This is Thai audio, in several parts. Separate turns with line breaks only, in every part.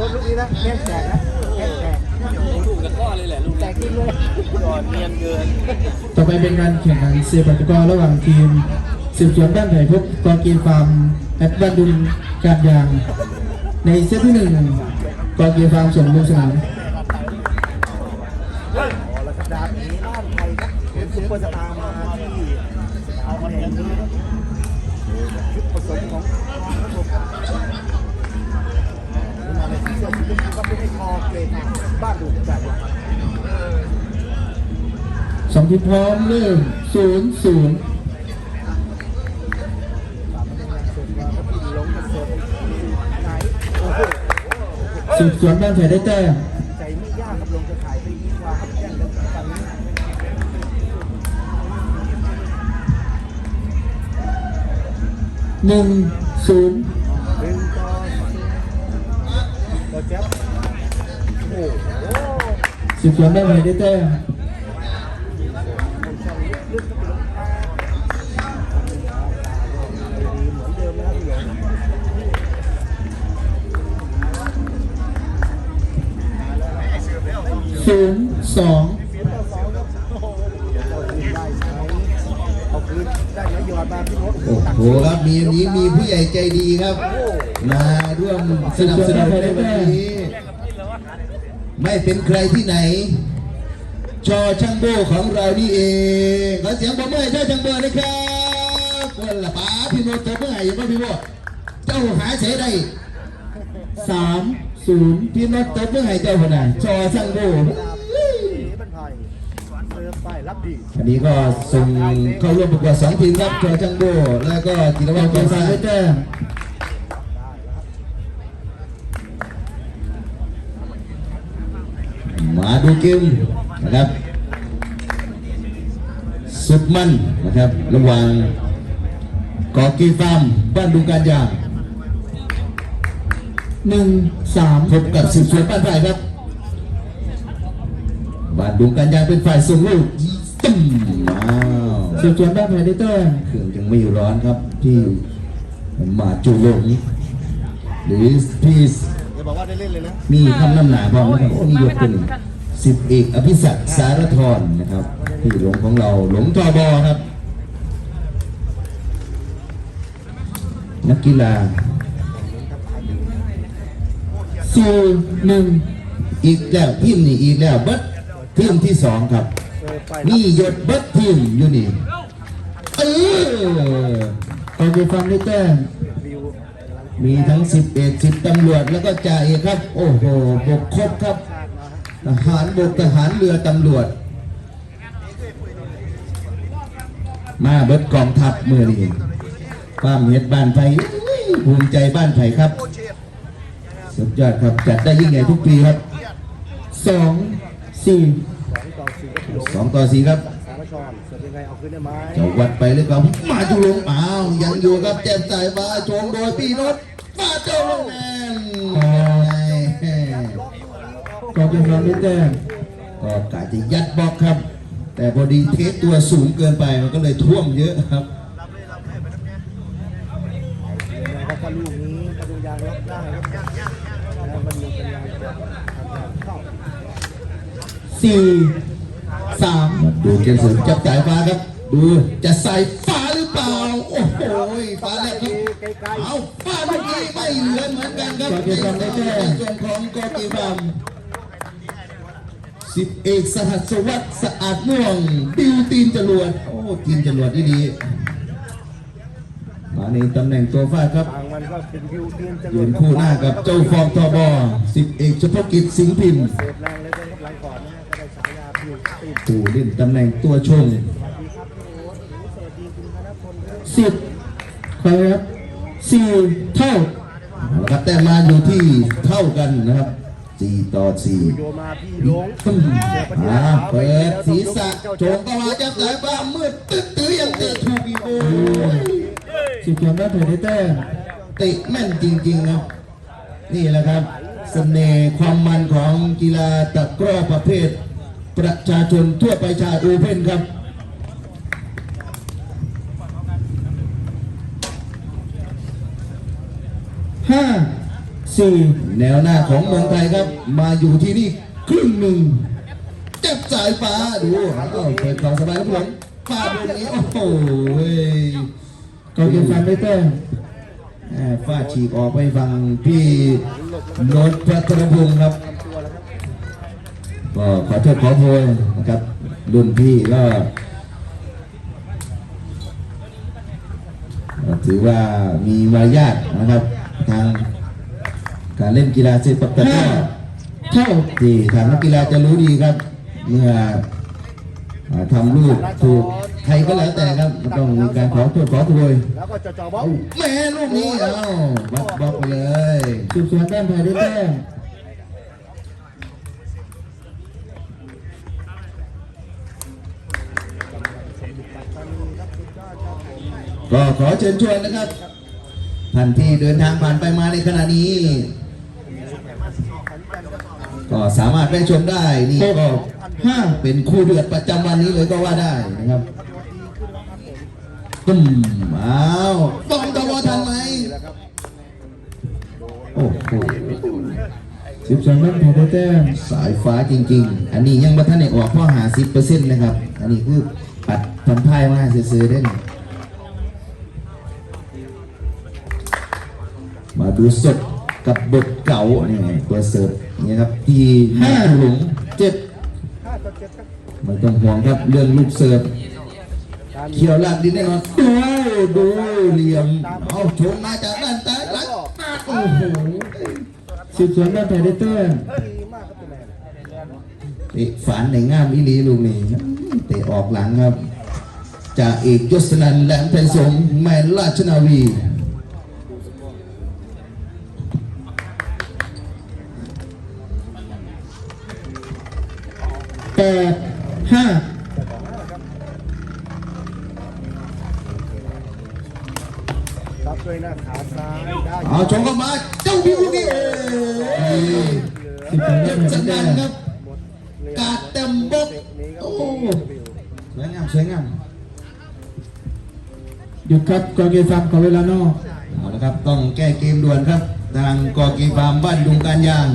โน้ตลูกนี้นะแข้งแตกนะแข้งแตก
ถูกกับข้อเลยแหละลูก
แตกจริงเลย
ก่อนเนียนเกิน
ต่อไปเป็นการแข่งขันเสียปัตกรระหว่างทีมสืบสวนบ้านไผ่พบกองกีฟาร์มแอดบ้านดุงการยาง ในเซตที่หนึ่งกองกีฟาร์มส่งลงสนาม
สัปดาห์นี้บ้านไทยครับเป็นซุปเปอร์สตาร์มาที่เอาคะแนนนี้ชุดผสมของ ในที่เสื้อสีชมพูก็เป็นไอ้คอเกรดบ้านดูจัด
สองทีพร้อมเริ่มศูนย์ศูนย์
สื
บสวนบ้านไผ่ได้แต้ม
ใจไม่ยากครับลงจะขายไปอีกว่าแจ้งกันฝั่งนี้
หนึ่งศูนย์ สืบสวนบ้ไผ่ได้แต้ม
ผมช่องลึกๆก็เป็นดีเหมือนเดิมนะครับพี่หยง
ศูนย์สอง
โอ้
โหครับมีวันนี้มีผู้ใหญ่ใจดีครับ มาร่วมสนับสนุนในวันนี้ ไม่เป็นใครที่ไหนชอช่างโบของเรานี่เองขอเสียงปรบมือให้ชอช่างโบนะครับวันละป๋าพี่โนตบมือให้ยังไม่พี่โบเจ้าหาเสได้
สามศูนย์
พี่โนตตบมือให้เจ้าคนไหนชอช่างโบ
บันไทยเสิร์ฟไปรับดี
อันนี้ก็ส่งเข้าร่วมประกวดสองทีมครับชอช่างโบแล้วก็จิร
ก
วั
อ
ต
ง
ร
กี
ก่อส
ฟา
ร้า
ร์ม
ง
ได้แต้ ม
มาดูเกมนะครับ สุดมันนะครับ ระหว่างกอกีฟาร์มบ้านดุงการยาง
หนึ่งสาม
พบกับสืบสวนบ้านไผ่ครับบ้านดุงการยางเป็นฝ่ายส่งลูกตึ้มว้าว
สืบสวนบ้านไผ่ได้แต้ม
เครื่องยังไม่ร้อนครับที่มาจูโลงนี้หรือพี่
อย่า บอกว่าได้เล่นเลยนะ
มีคำนำหนาพร้อมนะครับโอ้นี่ยกเป็นสิบเอกอภิศักดิ์สารธรนะครับที่หลวงของเราหลวงทอบอครับ นักกีฬา
สี่หนึ่ง
อีกแล้วทีมนี่อีกแล้วเบิดทีมที่สองครับ
เสิร์ฟไป
นี่ยศเบิดทีมอยู่นี่เออก
องกีฟาร์มได้แต้ มี
ทั้งสิบเอกสิบตำรวจแล้วก็จ่าเอกครับ โอ้โหบกครบครับทหารบกทหารเรือตำรวจ มาเบิดกองทัพเมื่อนี้ความเฮ็ดบ้านไผ่ภูมิใจบ้านไผ่ครับ สุดยอดครับจัดได้ยิ่งใหญ่ทุกปีครับ
สองสี่
สองต่อสี่
ครับ
สามชอนเสิร์ฟยังไงเอาคืนได้ไหม
จะวัดไปเลยครับมาจุลงอ้าวยังอยู่ครับแจ่มใสมาชงโดยพี่นศ จ้าลงแมน
กองกีฟาร์มได้แต้ม
ก็กะจะยัดบล็อกครับ แต่พอดีเทสตัวสูงเกินไปมันก็เลยท่วมเยอะครับ
ยังไงครับถ้าลูกนี้กระดูยางล็อกได้ครับแล้วมันมีเป็นยางเข้า
สี่สาม
ดูเกมเสริมจับสายฟ้าครับ ดูจะใส่
ไกล
เอาฟ้าเมื่อกี้ไม่เหลือเหมือนกันครับในส่วนของกอกีบัมสิบเอกสหัสวัสดิ์สะอาดม่วงดิวตีนจรวด โอ้ตีนจรวดที่ดีมาในตำแหน่งตัวฟาดครับ
ๆทางมันก็เป็นวิวเทียนจร
ยื
วด
นคู่หน้ากับเจ้าฟอร์มทอบอสิบเอกเฉพาะกิจสิงห์พิมพ์
เสิร์ฟแรงเลยครับหลังก่อนนะฮะก็ได้ฉายาวิวตีน
ผู้เล่นตำแหน่งตัวชง
สวัสดีครับพี่โอ๊ตหรือสวัสดีคุณธนพลด้วย
สิบใครครับ สี่เท่า
เอาละครับแต่มาอยู่ที่เท่ากันนะครับสี่ต่อสี่
โยมาพี่หลง
อืมอ่าเปิดศีรษะโฉงเข้ามาจับสายฟ้ามืดตึ๊ดตื้อยังเตะถูกอีกโอ้ย
สืบสวนบ้านไผ่ได้แต้ม
เตะแม่นจริงๆครับนี่แหละครับเสน่ห์ความมันของกีฬาตะกร้อประเภท ประชาชนทั่วไปชาโอเพ่นครับ
ห้าสี่
แนวหน้าของเมืองไทยครับ มาอยู่ที่นี่ครึ่งหนึ่งจับสายฟ้าดูอ้าวเปิดขอสบายครับผมฟาดลูกนี้ โอ้โหเว้ย
กองเกียรฟาร์มได้แต้ม
แหม่ฟาดฉีกออกไปฟังพี่โนตพัทรพงศ์ครับก็ขอโทษขอโพยนะครับรุ่นพี่ก็ถือว่ามีมารยาทนะครับ ทางการเล่นกีฬาเซปักตะก
ห้า
ร้อ
เท่า
ที่ทางนักกีฬาจะรู้ดีครับ เมื่ออ่าทำลูกถูกใครก็แล้วแต่ครับมันต้องมีการขอโทษขอโพย
แล้วก็จะจอบล็อก
แม่ลูกนี้เอ้าบล็อกบล็อกไปเลย
สืบสวนด้านไทยได้แต้ม
ก็ขอเชิญชวนนะครับ ท่านที่เดินทางผ่านไปมาในขณะนี้ ก็สามารถไปชมได้นี่ก็
ห้า
เป็นคู่เดือดประจำวันนี้เลยก็ว่าได้นะครับตุ้มอ้าวป้องตะวทันไหมโอ้โห
สืบสวนด้านไทยได้แต้ม
สายฟ้าจริง ๆ อันนี้ยังบัทันได้ออกพ่อหาสิบเปอร์เซ็นต์นะครับ อันนี้คือปัดพันพ่ายมาซื้อๆได้ มาดูสดกับบทเก่าเนี่ยตัวเสิร์ฟเนี่ยครับที่ห้าหลงเจ็ด
ห้าต่อเจ็ดครับ
ไม่ต้องห่วงครับเรื่องลูกเสิร์ฟเขียวลากดินแน่นอนดูดูเหลี่ยมเอาชงมาจากด้านซ้ายหลังโอ้โห
สืบสวนด้านไทยได้แต้ม
ดีมากครับตัวแมน
เตะฝันในง่ามอีลีลูกนี้เตะออกหลังครับจากเอกยศนันแหลมไทยสงแมนราชนาวี
ห
ยุด
ครับกอ
กีฟาร์มขอเวลานอก
เอาละครับต้องแก้เกมด่วนครับ ทางกอกีฟาร์มบ้านดุงการยาง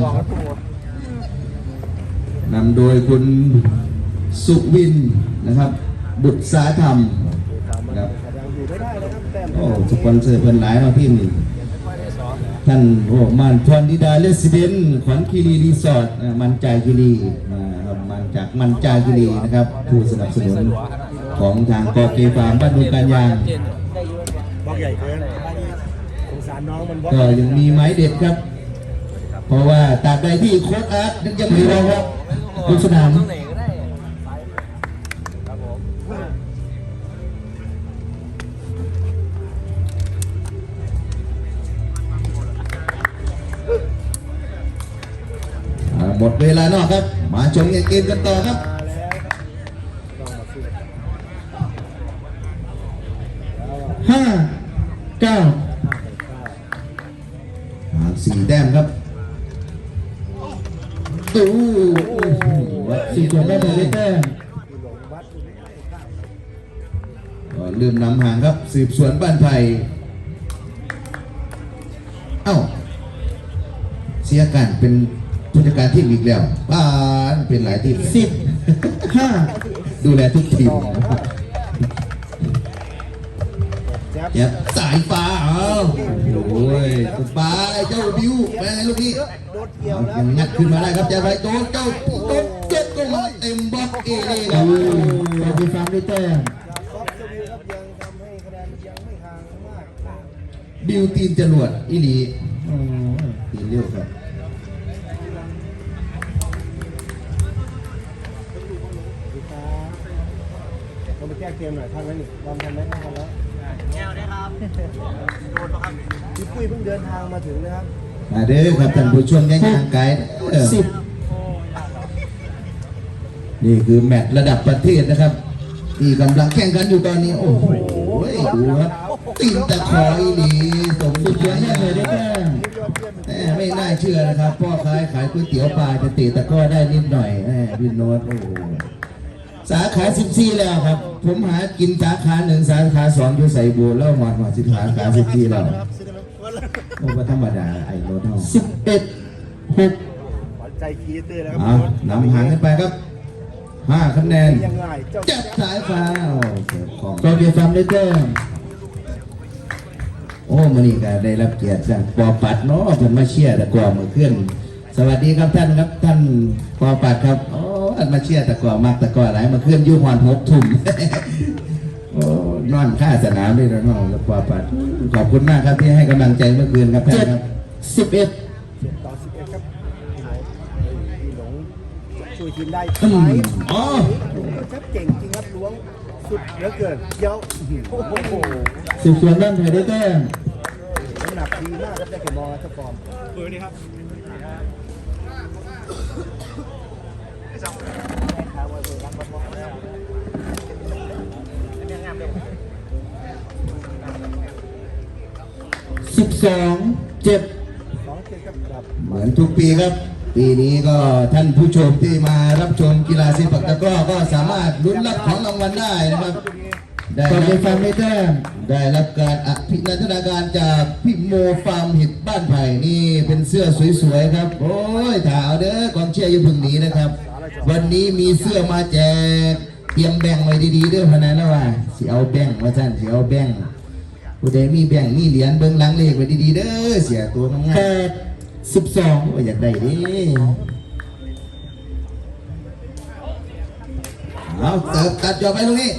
นำโดยคุณสุวินนะครับ บุตรสาธรรมครับ
ยังอยู่ไม่ได้นะครับแต้ม
โอ้สปอนเซอร์เพิ่นหลายมาพี่นี่ท่านโอ้มานพรดิดาเลสเดนขวัญคีรีรีสอร์ทมันจายคีรีมาครับมันจากมันจายคีรีนะครับ ผู้สนับสนุนของทางกอเกฟาร์มบ้านดุงการยาง
ใหญ่เกินสงสารน้องมันก็
ยังมีไม้เด็ดครับ เพราะว่าตราบใดที่โค้ดอาร์ตยังไม่รองครับ
ทุกสนาม
หม
ดเวลานอกครับ มาชมเกมกันต่อครับ
ห้า เก้า
อ่าสี่แต้มครับตู้
สืบสวนด้านไทยได้แต้ม
ก็เริ่มนำห่างครับ สืบสวนบ้านไผ่เอ้า เสียการเป็นผู้จัดการทีมอีกแล้วบ้านเป็นหลายทีม
สิบห้า
ดูแลทุกทีม เนี่ยสายฟ้าเอ้าโอ้ยสบายเจ้าบิวแม่ลูกนี้
โดดเกี่ยวแล้ว
ยังงัดขึ้นมาได้ครับจะไปโดนเจ้าโดนเจ็ดก็มาเต็มบล็อกเอเลยค
โอ้
รับ
กองเกียรฟาร์มได้แต้ม
จากซอฟต์สวิลครับยังทำให้คะแนนยังไม่ห่างมาก
บิวตีนจรวดอีหลี
โอ้
ตีนเร็วครับ
ดีครับเราไปแก้เกมหน่อยทันไหมนี่รำทันไหมทันแล้ว แก้วได้ครับโดนปะครับพี่ปุ้ยเพิ่งเดินทางมาถึงนะครับ
มาเด้อครับท่านผู้ชมยังห่างไกลเออ
สิบ
นี่คือแมตช์ระดับประเทศนะครับ ที่กำลังแข่งกันอยู่ตอนนี้ โอ้โหดูครับตีนตะคออีหลีสม
สืบสว
ฉาน
ด้านไทย
ยา
ได้แต้ม
แหมไม่น่าเชื่อนะครับ พ่อค้าขายก๋วยเตี๋ยวปลาจะเตะตะกร้อได้นิดหน่อยแหมพี่โน้ตโอ้โห สาขา14แล้วครับ ผมหากินสาขาหนึ่งสาขาสองอยู่ใส่บัวแล้วหมดหมดสิบสาขา14แล้ว
วัน
โอ้ก็ธรรมดาไอ้รถเฮา
สิบเอ็ดหก
หวานใจคีเตอร์แล้วค
เอา
รับ
นำห่างกันไปครับห้าคะแนน
ยังไงเจ้า
จับสายฟ้าโอ้เสิร์ฟของ
กองเกียร์ฟาร์มได้แต้ม
โอ้มันนี่ก็ได้รับเกียรติจากปอปัดเนาะเพิ่นมาเชียร์ตะกวมือเคลื่อนสวัสดีครับท่านครับท่านปอปัดครับ โอ้อันมาเชียร์ตะกวมากตะกวหลายมาเคลื่อนอยุ่หอนหกทุ่มโอ้นอนค่าสนามด้วยนะน้องแล้วปอปัดขอบคุณมากครับที่ให้กำลังใจเมื่อคืนครับท่า
เจ็
น
ด
ครับ
สิบเอ็ด
ต่อสิบเอ็ดครับพี่หลงช่วยทีมได้
อื
ไหม
มอ๋อ
ชัดเก่งจริงครับล้วงสุดเหลือเกินเดี๋ยวโอ้โห
สืบสวนบ้านไผ่ได้แต้ม
น้ำหนักดีมากครับได้แค่มองเจ้าฟอร์ม
สิบสองเจ็ด
สองเจ็ดครับครับ
เหมือนทุกปีครับ ปีนี้ก็ท่านผู้ชมที่มารับชมกีฬาศิลปะตะกร้อก็สามารถลุ้นรับของรางวัลได้นะครับได้
กอง
รั
เกีย
บ
ร์ฟาร์มได้แต้ม
ได้รับการอภินันทนาการจากพี่โมฟาร์มเห็ดบ้านไผ่นี่เป็นเสื้อสวยๆครับ โอ้ยถาวเด้อกองเชียร์อย่าเพึ่งหนีนะครับ วันนี้มีเสื้อมาแจก เตรียมแบ่งไว้ดีๆเด้อพะนันนะว่าสิเอาแบ่งว่าท่านสิเอาแบ่งผู้ใดมีแบ่งมีเหรียญเบิ่งหลังเลขไว้ดีๆเด้อเสียตัวงาม
แปดสิบสอง
ๆว่าอยากได้เดิเอาเติบตัดจอไปตรงนี้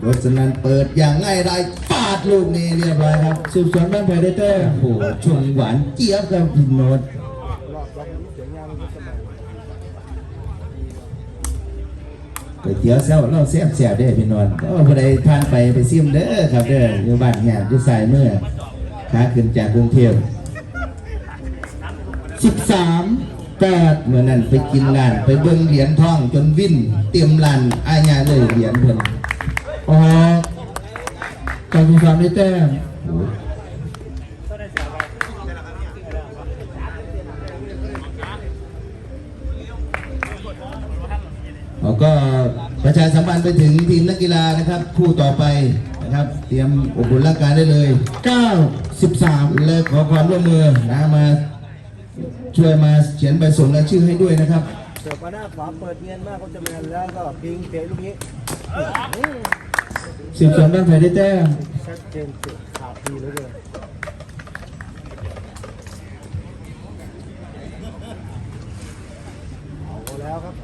โดยสนันเปิดอย่างง่ายดายปาดลูกนี้เรียบร้อยครับ
สืบสวนบ้านไผ่ได้แต้ม
โอ้โหช่วงหวานเจี๊ยบครับพี่โนด ก๋วยเตี๋ยวแซ่บเราแซ่บแซ่บเด้พี่โนดโอ้ผู้ใดทานไปไปซิมเด้อครับเด้ออยู่บ้านแง่อยู่สายเมื่อขาขึ้นจากกรุงเทพ
สิบสามแปด
เมื่อนั้นไปกินร้านไปเบิ่งเหรียญทองจนวิ่นเตรียมร้านอายาเลยเหรียญเพิ่น
ออกกองเกียร์ฟามได้แต้ม
ก็ประชาสัมพันธ์ไปถึงทีมนักกีฬานะครับ คู่ต่อไปนะครับ เตรียมอบอุ่นร่างกายได้เลย
เก้าสิบสาม
และขอความร่วมมือนะมาช่วยมาเขียนใบส่งรายชื่อให้ด้วยนะครับ
เสิร์ฟมาหน้าขวาเปิดเงียนมากเขาจะเป็นแล้วก็พิงเตะลูกนี้
สืบสวนบ้านไผ่ได้แต้ม
ชัดเจนสุดขาดดีเหลือเกินเอาแล้วครับ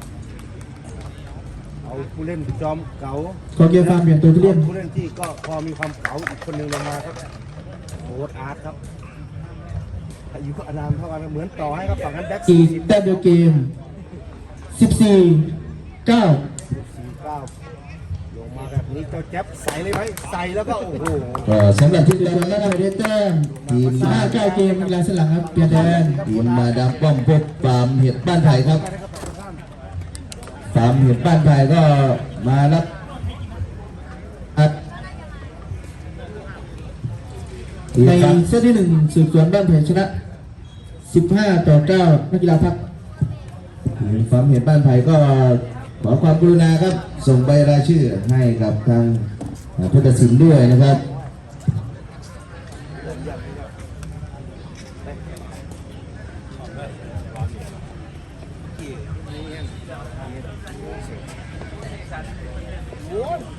เอาผู้เล่นจอมเก๋าก
องเกียร์ฟาร์มเปลี่ยนตัวผู้เล่น
ผู้เล่นที่ก็พอมีความเก๋าอีกคนหนึ่งลงมาครับโค้ดอาร์ตครับอายุก็อานามเท่ากันเหมือนต่อให้ครับฝั่งนั้นแบ็ค
อีกแต้มเดียวเกมสิบสี่เก้า
สี่เก้าลงมาแบบนี้เจ้าแจ๊บใส่เลยไหมใส่แล้วก็โอ้โห
ก็สำหรับ
สื
ที่
บสวนบ้านไผ่ได้แต้ม
ทีม
สิบ
มา
ห้าเก้าเกมกีฬาสลังครับเปลี่ยนแดน
ทีมมาดามป้อมพบฟาร์มเห็ดบ้านไผ่ครับ ฟาร์มเห็ดบ้านไผ่ก็มารับอัดทีม
ใน
ฟาร์ม
เซตที่หนึ่งสืบสวนบ้านไผ่ชนะสิบห้าต่อเก้านักกีฬาพัก
ทีมฟาร์มเห็ดบ้านไผ่ก็ขอความกรุณาครับ ส่งใบรายชื่อให้กับทางผู้ตัดสินด้วยนะครับ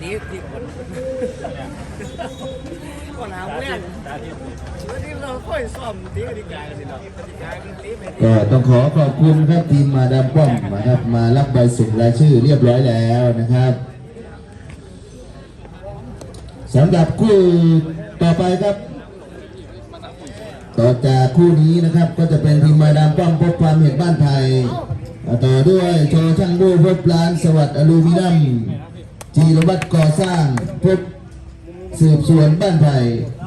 ตีตีคนก็หนาวแน่นแล้วนี่เราค่อยซ่อมตีกันดีกายกันสิเนาะดีกายกันตีไป
ก็ต้องขอขอบคุณครับทีมมาดามป้อมนะครับมารับ ใบส่งรายชื่อเรียบร้อยแล้วนะครับสำหรับคู่ต่อไปครับ ต่อจากคู่นี้นะครับก็จะเป็นทีมมาดามป้อมพบความเห็นบ้านไทย ต่อด้วยโชช่างบูพบร้านสวัสดิ์อลูมิเนียมจีรวัตรก่อสร้างพบสืบสวนบ้านไผ่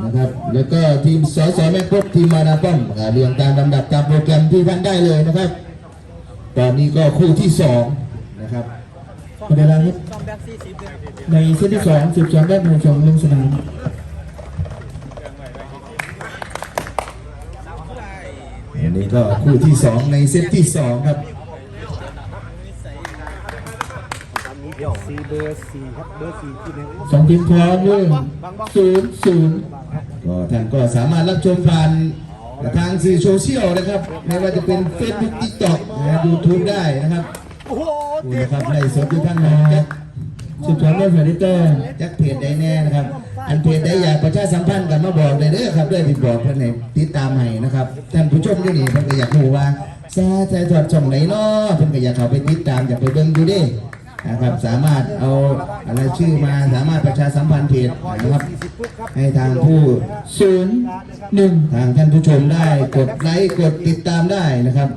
นะครับ แล้วก็ทีมสอสอแม่พบทีมมาดามป้อมเรียงตามลำดับตามโปรแกรมที่ท่านได้เลยนะครับ ตอนนี้ก็คู่ที่สองนะครับ
ประเด็นแรกครับ
ซ่อมแบ็คซี่สิบเลย
ในเซตที่สองสืบสวนบ้านไผ่สองลงสนาม
อันนี้ก็คู่ที่สองในเซตที่สองครับ
ตอนนี้เดี๋ยวสี่เบอร์สี่ครับเบอร์สี่ที่หนึ่ง
สองทีมพร้อมเรื่องศูนย์ศูนย์
ก็ท่านก็สามารถรับชมผ่าน ทางสื่อโซเชียลนะครับไม่ว่าจะเป็น Facebook TikTok นะ YouTube ได้นะครับ
โอ้โห
ดูนะครับไล่สดอยู่างในจัก
สืบสวนบ้านไผ่ได้แต้ม
จักเพจใดแน่นะครับ อันเพจใดอยากประชาสัมพันธ์กันมาบอกเลยเด้อครับด้วยติดบอกเพื่อนในติดตามให้นะครับท่านผู้ชมอยู่นี่เพิ่นก็อยากรู้ว่าแซาใจถอดช่องไหนเนาะเพิ่นก็อยากเข้าไปติดตามอยากไปเบิ่งดูดิ นะครับสามารถเอาอะไรชื่อมาสามารถประชาสัมพันธ์เพจนะครับ ให้ทางผู้
ศูนย์หนึ่ง
ทางท่านผู้ชมได้กดไลค์กดติดตามได้นะครับ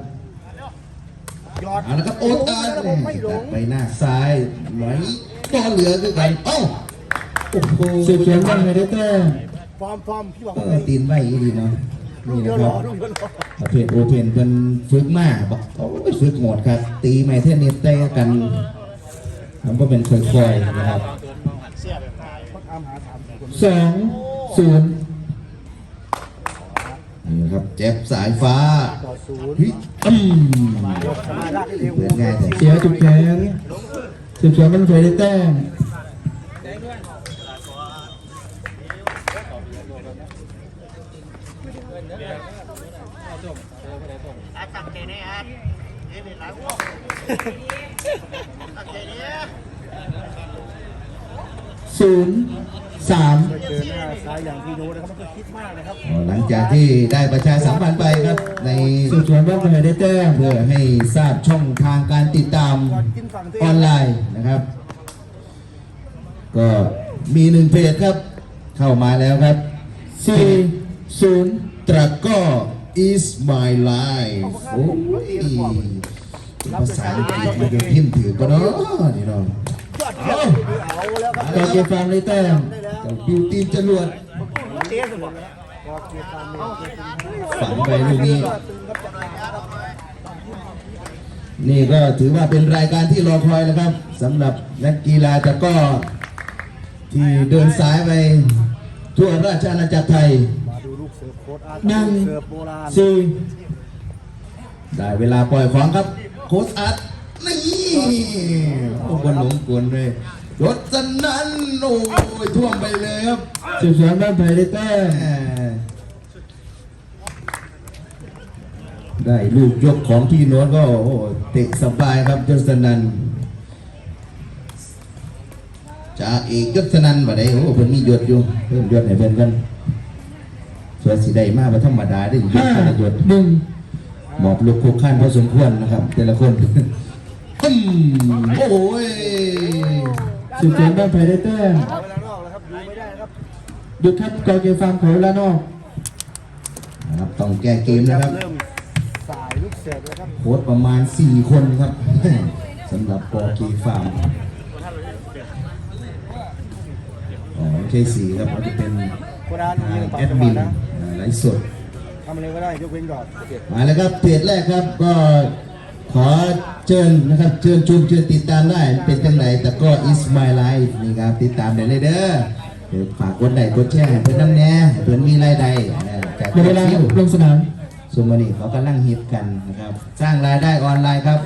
ยอด
เอาละครับโอ๊ตตาเนี่ยตัดไปหน้าซ้ายไหลก็เหลือคือกันเอ้าโอ้โห
สืบสวนบ้านไผ่ได้แต้ม
ฟอร์มฟอร์มพี่บอก
เออตีนไว้อีดีเนาะนี่
เดี๋
นะ
ยว
ค
ร
รั
อบดูเดี๋ยวรอ
ประเภทโอเพนเป็นฝึกมากบอกโอ้ยฝึกโหมดครับ ตีไม่เท่านี้เตะกัน มันก็เป็นค่อยๆนะครับ
สองศูนย์
นี่นะครับเจ็บสายฟ้า
ต่อศูนย์
เฮ้ยอืม
สมาได้เร็ว
เปิดง่ายแต่
เสียจุดแขนสืบสวนบ้านไผ่ได้แต้ม ศูนย์สาม
เจอหน้าซ้ายอย่างพี่โน้ตนะครับมันก็คิดมากนะครับ
หลังจากที่ได้ประชาสัมพันธ์ไปครับ ใน
สืบสวนบ้านไผ่ได้แต้ม
เพื่อให้ทราบช่องทางการติดตาม
ก่อนกินฝั่งตัว
ออนไลน์นะครับ ก็มีหนึ่งเพจครับ เข้ามาแล้วครับ
สี่ศูนย์
ตรักก็ is my life โอ้ย ภาษาอังกฤษมันจะพิมพ์ถือก็เนาะนี่น้อง
ยอดเยี่ยมเอาแล้วครับ
กอเกียร์ฟาร์มได้แต้ม
ได้แล้ว
เจ้าบิวตีนจรวด
เตี้ยสุดแล้วก็เกียร์ตามเกียร์ตึง
ฝังไปลูกนี้
ก็ตึงครับจับมาครับ
นี่ก็ถือว่าเป็นรายการที่รอคอยนะครับสำหรับนักกีฬาตะกร้อที่เดินสายไปทั่วราชอาณาจักรไทย
มาดูลูกเสิร์ฟโค้ดอาร์ต
หนึ่ง
เสิร์ฟโบราณ
สี่
ได้เวลาปล่อยของครับ โค้ชอัดนี่โอ้บนหลงกวนเลยรถสนั่นโอ้ยท่วมไปเลยครับ
สืบสวนบ้านไผ่ได้แต้
ได้ลูกยกของพี่โน้ตก็โอ้เตะสบายครับยศนันจ่าเอกยศนันมาได้โอ้เพิ่นมียศอยู่เพิ่มยศให้เพิ่นกันส่วนสีได้มากกว่าธรรมดาได้ยศ
ห้า
ขนาดยศ
หนึ่ง
หมอบลุกคุกขั้นพอสมควรนะครับ แต่ละคนอืมโอ้ย
สืบสวนบ้านไผ่ได้แต้ม
เอาเวลานอกแล้วครับไม่ได้ครับ
หยุดครับกอเกฟาร์มขอเวลานอก
นะครับต้องแก้เกมนะครับ
สายลูกเสิร์ฟแล้วครับ
โค้ชประมาณ 4 คนครับสำหรับกอเกฟาร์มอ๋อไม่ใช่สี่ครับมันจะเป็นแอดมินไลฟ์สดำ
อะไรก็ได้ยกเว้นก่อน
มาแล้วครับเพจแรกครับก็ขอเชิญนะครับเชิญชวนเชิญติดตามได้เป็นจังไหนแต่ก็ is my life นี่ครับติดตามได้เลยเด้อเดี๋ยวฝากกดไลค์กดแชร์ให้เพื่อนน้ำแน่เพื่อนมีรายได้เอ่อจาก
เวลาลงสนาม
สมนีเขากำลังฮิตกันนะครับสร้างรายได้ออนไลน์ครับ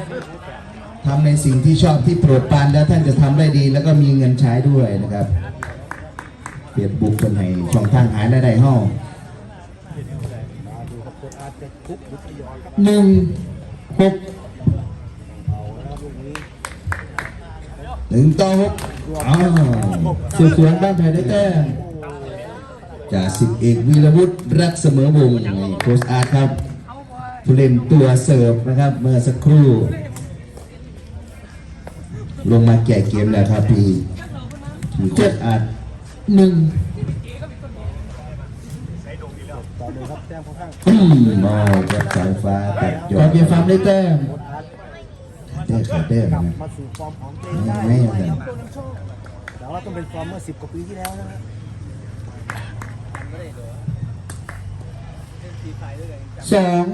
ทำในสิ่งที่ชอบที่โปรดปรานแล้วท่านจะทำได้ดี แล้วก็มีเงินใช้ด้วยนะครับเปรียบบุกคนให้ช่องทางหารายได้ห้อง
มาดูครับโค้ดอาร์ตจะคุก ห
นึ่งหก
หนึ่งต่อหกอ้าว
สืบสวนบ้านไผ่ได้แต้ม
จ่าสิบเอกวีรวุฒิรักเสมอวงศ์นี่โค้ชอาร์ตครับผู้เล่นตัวเสิร์ฟนะครับ เมื่อสักครู่ ลงมาแก่เกมแล้วครับพี่พี่โค้ชอาร์ต
หนึ่ง
ต่อเลยครับแต้ มค่อนข้าง
อืมมอจากสายฟ้าตัดย
ก
อ
อ
ด
เกียร์ฟาร์มได้แต้ม
โค้ดอาร์ต
เต้ขาเต้
กลับ
นะ
มาสู่ฟอร์มของตัวเองได้
ไม่
ไหม
ไม่
ครับตัวน้ำโชคแต่ว่าต้องเป็นฟอร์มเมื่อ10กว่าปีที่แล้วนะครับ
สอง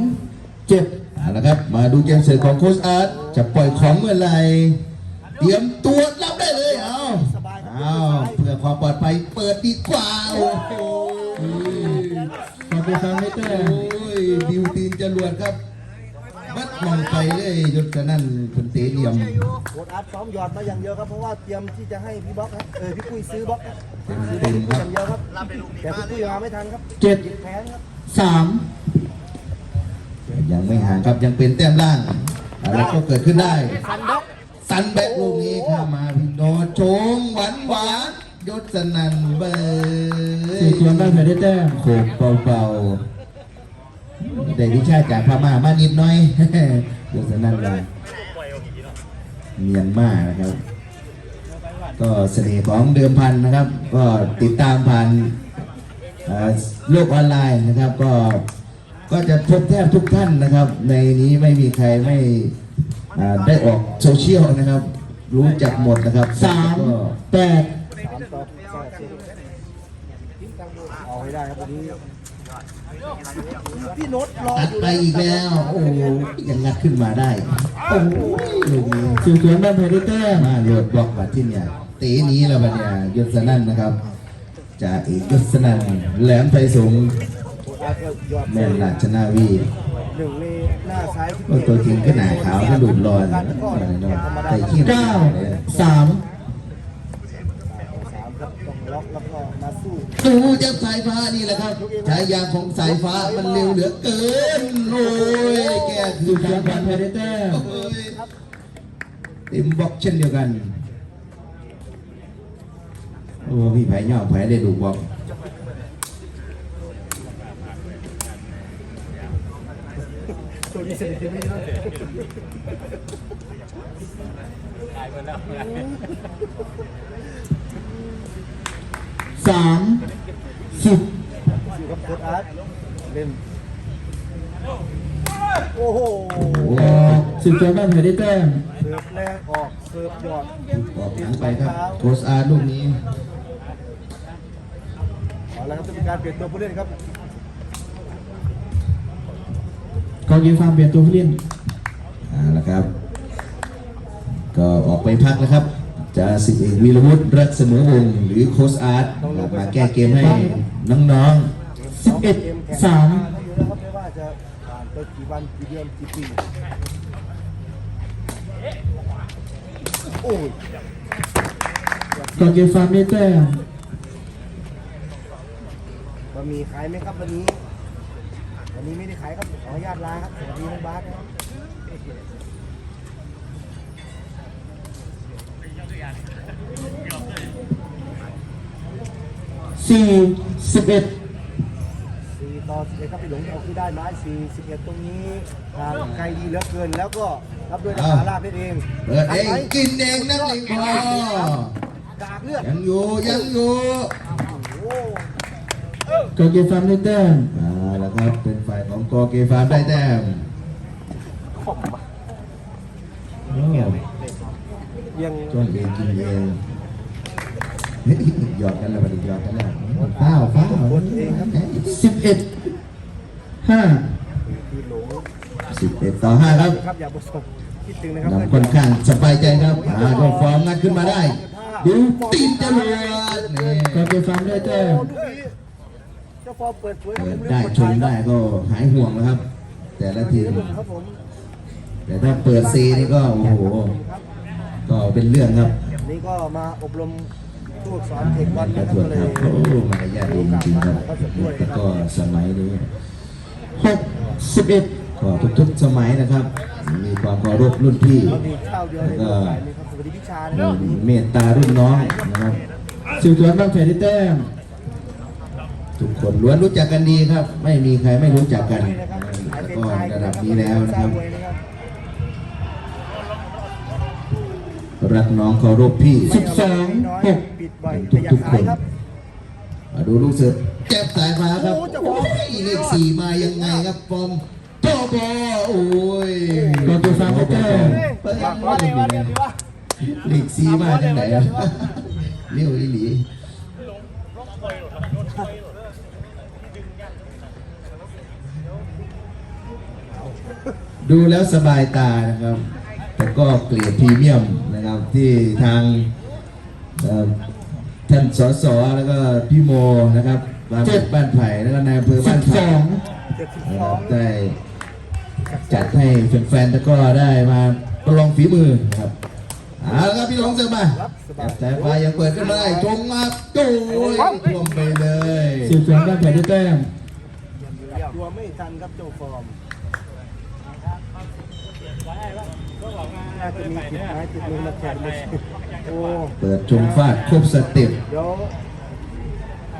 เจ็ด
เอาละครับ มาดูเกมเสิร์ฟของโค้ชอาร์ตจะปล่อยของเมื่อไหร่เตรียมตัวรับได้เลยเอาเอาเพื่อความปลอดภัยเปิดดีกว่าโอ้โห
กอเกียร์ฟาร์มได้แต้ม
โอ้ยบิวตีนจรวดครับมัดมองไปเลยจนกระนั่นคนเตะเหลี่ยม
โค้ดอาร์ตซ้อมหยอดมาอย่างเดียวครับเพราะว่าเตรียมที่จะให้พี่บ็อกครับเออพี่ปุ้ยซื้อบล็อกครับ
เต็ม
ซื้อบล็อก
เต็ม
พี่
ค
ปุ้ย
รั
อบย่างเดียวครับแต่พี่ปุ้ยมาไม่ทันครับ
เจ็ด
แพ้ครับ
สาม
เยั
งไม่ห่างครับยังเป็นแต้มล่างอะไรก็เกิดขึ้นได้
สันด็อก
สันแบกลูกนี้เข้ามาพิงโดนโชงหวานหวาน ยศสนันเบย
สืบสวนบ้านไผ่ได้แต้ม
โขกเบาๆได้วิชาจากพม่ามานิดหน่อยยศสนันเลยเมียนมานะครับ ก็เสน่ห์ของเดิมพันนะครับ ก็ติดตามผ่านเอ่อโลกออนไลน์นะครับ ก็ก็จะพบแทบทุกท่านนะครับ ในนี้ไม่มีใครไม่อ่าได้ออกโซเชียลนะครับ รู้จักหมดนะครับ
สาม
ก็
แปด
ครับวันนี้พี่โน้ตรอ
ตัด
อยู่
ไปอีกแล้ว โอ้โหยังงัดขึ้นมาได้ โอ้โหลูกนี้
สืบสวนบ้านไผ่ได้แต้ม
มาโหลดบล็อกบัตรที่เนี่ยตีนี้แล้วบัดเนี่ยยศนั่นนะครับจ่าเอกยศนันแหลมไทยสงฆ์
โอ้อาร์ตก็ยอด
แม่นราชนาวี
หนึ่งในหน้าซ้ายที่
โอ้ตัวจริงก็หนาขาวก็ดูดรอน
การ
นะ
ก็
เนาะ
ธรรมดา
ใส่ขี้
เก้าสาม
สามครับต้องล็อกแล้วก็มาสู้
ดูจากสายฟ้านี่แหละครับฉายาของสายฟ้ามันเร็วเหลือเกินโอ้ยแกคื
สื
อบ
สว
กานร
บ้านไผ่ได้แต้ม
โอ้ยเต็มบล็อกเช่นเดียวกันโอ้พี่ไผ่ย่อไผ่ได้ดูบล็อก
ตัวนี้สนิทที่ไม่ได้
สามสิบ
สู้กับโค้ดอาร์ตเล่นโอ้โห
ออกสืบสวนบ้านไผ่ได้แต้ม
เสิร์ฟแรงออกเสิร์ฟหยอด
ออกหลังไปครับโทสอาร์ลูกนี้
เอาละครับจะมีการเปลี่ยนตัวผู้เล่นครับ
กองยิงฟาร์มเปลี่ยนตัวผู้เล่น
เอ่าละครับ ก็ออกไปพักแล้วครับ จะสิบเอกวีรวุฒิรักเสมอวงศ์หรือโคสอาร์ตมาแก้เกมให้น้อง
สิบเอ็ดสาม
นะครับไม่ว่าจะผ่านไปกี่วันกี่เดือนกี่ปีโอ้ย
กองยิงฟาร์มได้แต้ม
บะหมี่ขายไหมครับวันนี้ วันนี้ไม่ได้ขายครับขออนุญาตลาครับสวัสดีน้องบาสครับ
สี่สิบเอ็ด
สี่ต่อสิบเอ็ดครับพี่หลงเอาคือได้ไม้สี่สิบเอ็ดตรงนี้ทางไกลดีเหลือเกินแล้วก็รับด้วยราคาลาบเพชรเอง
ๆเปิดเองกินเองนักเลงพอกา
กเลือด
ยังอยู่ยังอยู่
โอ้
กองยิงฟาร์มได้แต้ม
เอาละครับเป็นฝ่ายของกอเกฟาร์มได้แต้มโอ้
ยัง
จ้วนเองกินเองเฮ้ยหยอดกันแล้วบัดนี้หยอดกันแล้ว เฝ้าวฟ้าว
คนเองครับ
สิบเอ็ดห้า
พี่หลง
สิบเอ็ดต่อห้าครับ
ครับอย่าประสบคิดถึงนะครับ
นำค่อนข้างสบายใจครับอ่าก็ฟอร์มงัดขึ้นมาได้ดูตีนจรวดนี่
กองยิงฟาร์มได้แต้ม
ลูกนี้เจ้าฟอร์มเปิดเผยครับ
เปิ
ผม
ดได้ชนได้ก็หายห่วงแล้วครับ แต่ละทีม
ครับผม
แต่ถ้าเปิดซีนี่ก็โอ้โหก็เป็นเรื่องครับ
นี่ก็มาอบรม ผู้สอนเทคบอล
กระ
นะครับ
ทรวง
ก็เล
ค
ย
รับโอ้มารยาทดีจริงๆครับแต่ก็สมัยนี้
หกสิบเอ็ด
ก็ทุกๆสมัยนะครับ มีความเคารพรุ่นพี่
เรามีข้าวเดียวในโลกใบนี้ครับสวัสดีพี่ชาญครับ
มีเมตตารุ่นน้องนะครับ
สืบสวนบ้านไผ่ได้แต้ม
ทุกคนล้วนรู้จักกันดีครับ ไม่มีใครไม่รู้จักกันแล้วก็ระดับนี้แล้วนะครับ รักน้องเคารพพี่
สิบสองหก
ปิดบ่อยแต่อย่าขายครับ
มาดูลูกเสือแจ็บสายฟ้าครับโอ้ยเลขสี่มายังไงครับฟอมโตบอโอ้ย
กองยิงฟาร์มได้แต้ม
เปิดเลขสี่มาจังไหนอะเลี้ยวอีหลีดูแล้วสบายตานะครับ แต่ก็เกลียดพรีเมียมนะครับที่ทางเอ่อ ท่านสสแล้วก็พี่โมนะครับบ้านบ้านไผ่แล้วก็นายอำเภอ
สิ
บ้าน
บ
ไผ่
สอง
เจ็ดสิบ
นะ
ส
ค
อ
รับ
ง
ได้จัดให้แฟนๆตะกร้อได้มาประลองฝีมือนะครับเอาละครับพี่หลงเสือมาแต่สายฟ้ายังเปิดขึ้นมาได้จงมาโจ้ยท่วมไปเลย
สืบสวนบ้านไผ่ได้แต้ม
ตัวไม่ทันครับเจ้าฟอร์มน่าจะมีติดไม้ติดมือมาแข่งเลย โอ้
เปิดจงฟาดครบสเต็ป
เดี๋ยว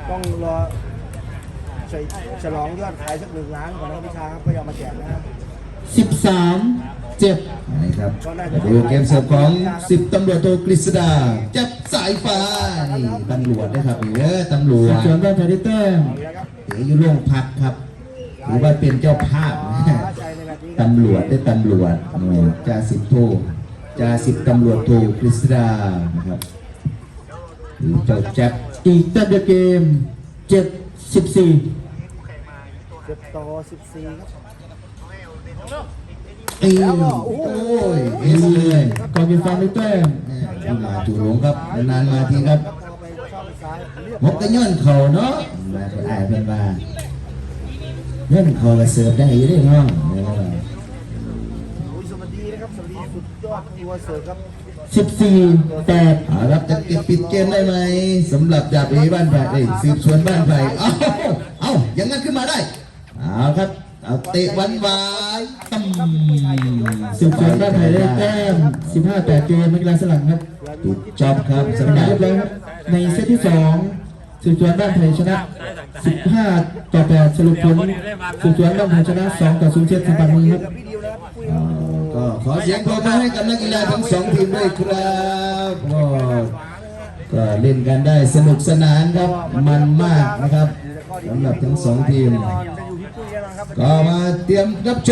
ต้องรอใส่ฉลองยอดขายสักหนึ่งล้านก่อนนะครับพี่ชาครับก็ยอมมาแจกนะครับ
สิบสามเจ็ด
นะครับมาดูเกมเสิร์ฟของสิบตำรวจโทกฤษดาจับสายฟ้านี่ตำรวจนะครับนี่เด้อตำรว
สื
จ
บสวนบ้านไผ่ได้แต้ม
เอาละครับ
เดี๋ยวอยู่โรงพักครับถือว่าเป็นเจ้าภาพนะ
ฟ้าใจในนาทีครับ
ตำรวจได้ตำรวจโอ้จ่าสิบโท จ่าสิบตำรวจโทกฤษดานะครับหรือเจ้าแจ็ค
อีกแต้มเดียวเกมเจ็ดสิบสี่
สิบต่อสิบสี่ครับ
เอ้ยโอ้ยเอสเลย
กองกินฟาร์มได้แต้ม
ที่มาถูกหลงครับนานๆมาทีครับ
พอไปช่องซ้ายเรียบ
มกกระย้อนเข่าเนาะมาไปอ่านเพื่อนบ้านย้อนเข่าก็เสิร์ฟได้อยู่ได้น้อง
14 แต่เอา
ละรับจะปิดเกมได้ไหมสำหรับดาบเอบ้านไผ่ยสืบสวนบ้านไผ่เอ้าเอาอย่างนั้นขึ้นมาได้เอาครับเอาเตะวันวายตั้ม
สืบสวนบ้านไผ่ได้แต้ม15 8เกมนักกีฬาสลับครับ
ถูกจอบครับ
สำหรับเรียครับในเซตที่สองสืบสวนบ้านไผ่ชนะ 15 ต่อ8สรุปผลสืบสวนบ้านไผ่ชนะ 2 ต่อ0เซตสำหรับ
มือครับ
ขอเสียงปรบมือให้กับนักกีฬาทั้งสองทีมด้วยครับก็เล่นกันได้สนุกสนานครับมันมากนะครับสำหรับทั้งสองทีม ก็มาเตรียมรับชม